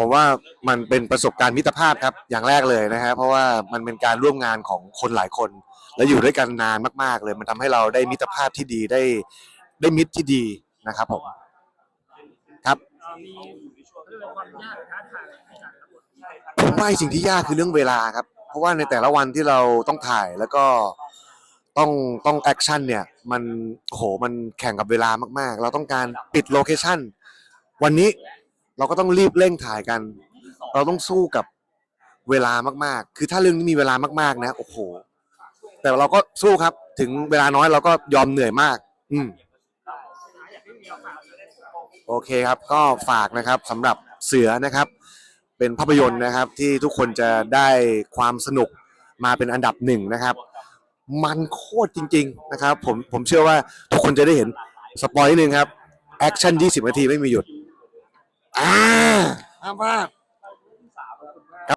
ผมว่ามันเป็นประสบการณ์มิตรภาพครับอย่างแรกเลยนะฮะเพราะว่ามันเป็นการร่วมงานของคนหลายคน และอยู่ด้วยกันนานมาก ๆ เลยมันทำให้เราได้มิตรภาพที่ดีได้ได้มิตรที่ดีนะครับผมครับไรในการรับบทนี้ผมว่าสิ่งที่ยากคือเรื่องเวลาครับ เพราะว่าในแต่ละวันที่เราต้องถ่ายแล้วก็ต้องต้องแอคชั่นเนี่ยมันโหมันแข่งกับเวลามาก ๆ เราต้องการปิดโลเคชั่นวันนี้ เราก็ต้องรีบเร่งถ่ายกัน เราต้องสู้กับเวลามากๆ คือถ้าเรื่องนี้มีเวลามากๆ นะโอ้โห แต่เราก็สู้ครับ ถึงเวลาน้อยเราก็ยอมเหนื่อยมาก อืมโอเคครับ ก็ฝากนะครับสำหรับเสือนะครับ เป็นภาพยนตร์นะครับ ที่ทุกคนจะได้ความสนุกมาเป็นอันดับหนึ่งนะครับ มันโคตรจริง ๆ นะครับ ผมผมเชื่อว่าทุกคนจะได้เห็นสปอยนิดนึงครับแอคชั่น 20 นาทีไม่มีหยุด Ah! Abraço!